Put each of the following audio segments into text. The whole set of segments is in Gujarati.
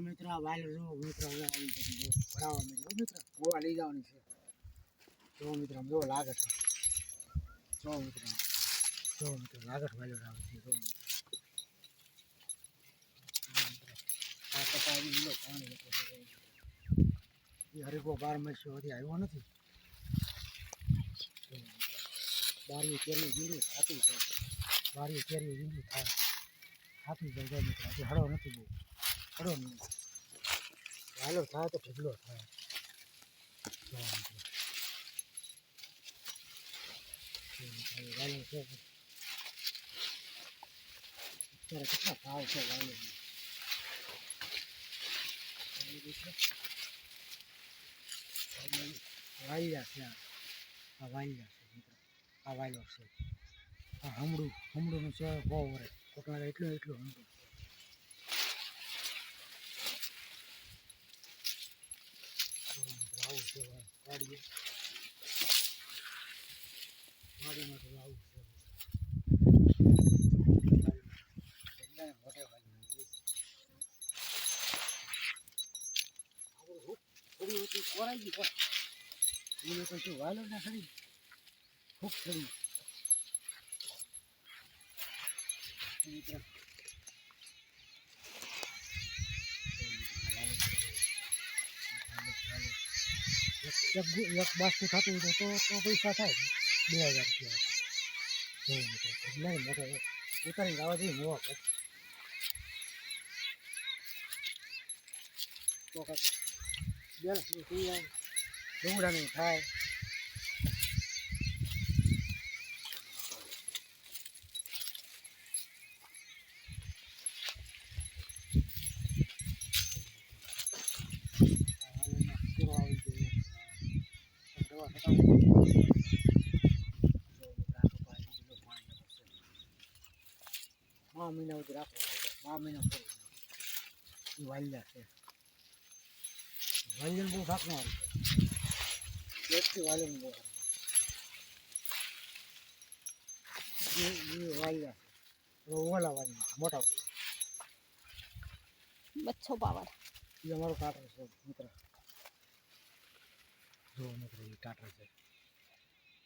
મિત્ર આ વાયલ જો, મિત્ર, હવે આવી બધી જો ભરાવા મિત્ર મિત્ર, ગોવા લઈ જવાની છે. જો, મિત્ર જો લાગે છે. જો, મિત્ર જો, મિત્ર લાગટ વાયલ આવે છે, જો, મિત્ર. આ કપા લીલો પાણી છે એ હરીફો બાર મહિસો હજી આવ્યો નથી. જો, મિત્ર. બારીએ કેરી છે બારીએ કેરી જીંદું થાય. થાતું જાય, જો, મિત્ર, હજી હળો નથી બહુ. નહીં હાલો થાય તો ઢગલો થાય અત્યારે કેટલા ભાવ છે વાલો વાયલા છે આ વાયલા છે આ વાયલો છે આ હમડું હમડુંનું છે બહુ વરે કોટલા એટલું એટલું હમડું છે જો મિત્ર, આવું છે વાડીએ વાડીમાં તો આવું છે. કોરાઈ ગઈ પણ એ તો શું વાયલો ના ખરી હુક ખરી એક એક બાસ્કું થતું હોય તો તો પૈસા થાય. બે હજાર રૂપિયા નહીં એટલે મોટો ઉતારીને આવવા જોઈએ ભાઈ તો ડુંગળાનું થાય મા મહિના સુધી રાખો મા મહિના પૂરું વાલ્યા છે વાલ્યન બહુ વ્યક્તિ વાલ્યન બહુ વાલ્યા છે ઓલા વાલ્યા મોટા બચ્ચો પાવર. એ અમારો કાંટો છે, મિત્ર. જો મિત્ર એ કાટર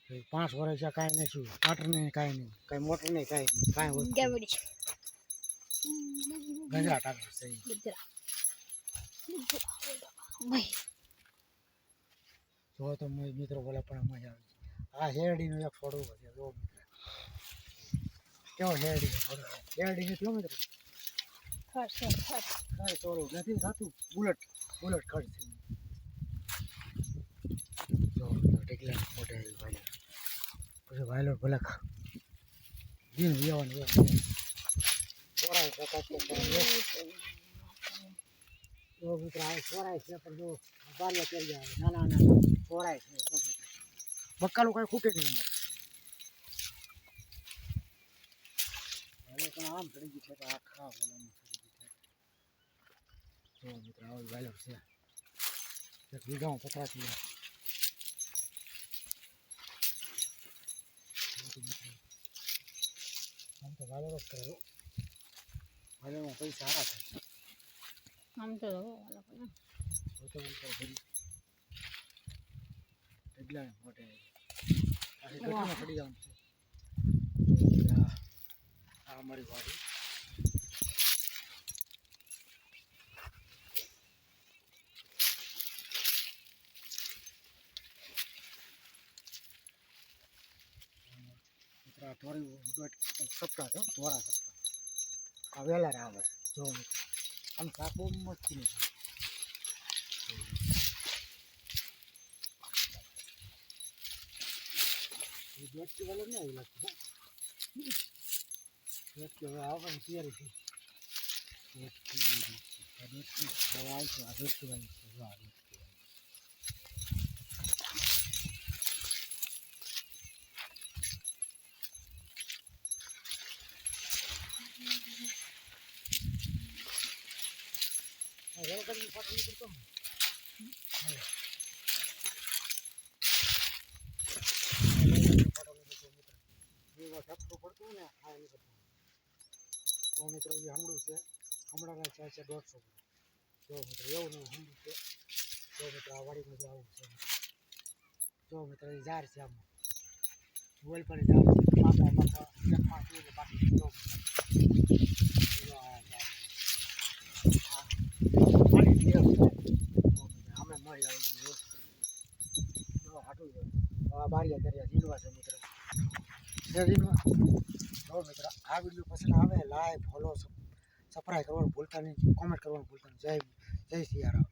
છે પાંચ વર્ષ છે કાંઈ નહીં શું કાટર નહીં કાંઈ નહીં. કાંઈ મોટર નહીં કાંઈ નહીં. કાંઈ વસ્તુ. ગેવડી કાટર છે જો તો મિત્રો બોલે પણ મજા આવે છે આ શેરડીનું એક છોડવું છે જો મિત્ર. કેવો શેરડી શેરડી કેવો મિત્ર. ખર્ચ છોડવું નથી થતું. બુલેટ બુલેટ ખર્ચ છે જો ટેકલા મોટે આવી વાયલર પછી વાયલર ભલે ખા દિન લેવાનું ચોરાય છે કાંઈક તો ચોરાય. જો મિત્ર આ ચોરાય છે પણ જો બારીઓ કરી જાય નાના નાના ચોરાય છે, જો મિત્ર. બક્કાલું કાંઈ ખૂટે નહીં અમારે. પણ આમ ચડી ગયું છે, તો આખા જો મિત્ર આવો વાયલો છે. એક કિલો આમ તો વાયલર કર્યો કરે વાયલરમાં પૈસા સારા છે આમ તો એટલા મોટે પડી જવાનું છે આ અમારી વાડી દોઢ સપ્તાહ છે ધોરા સપ્તાહ વહેલા આવે, જો આમ શાક બહુ મસ્તી નહીં આવી લાગતું દોઢથી હવે આવવાની તૈયારી છે. આ દોઢથી વાળી નીકળતો ને. હા. નીકળતો મિત્ર. પડતો એ હમણું છે હમણાંના છે છે દોઢસો જો મિત્રો એવું ને એવું છે જો મિત્રો આ વાડીમાં જો આવું છે જો મિત્રો એ ઝાડ છે આમાં ગોલ પર ઝાડ છે પાકા પાકા જો આ ઝાડ આ મળી ગયો જો મિત્રો આમે મળી આવી ગયું જો જો હાટું જો આ બારીયા દરિયા જીનવા છે મિત્રો. જીનવા જો મિત્રો, આ વીડિયો પસંદ આવે લાઈક ફોલો સબસ્ક્રાઈબ કરવાનું ભૂલતા નહીં કોમેન્ટ કરવાનું ભૂલતા નહીં. જય જય સિયારામ.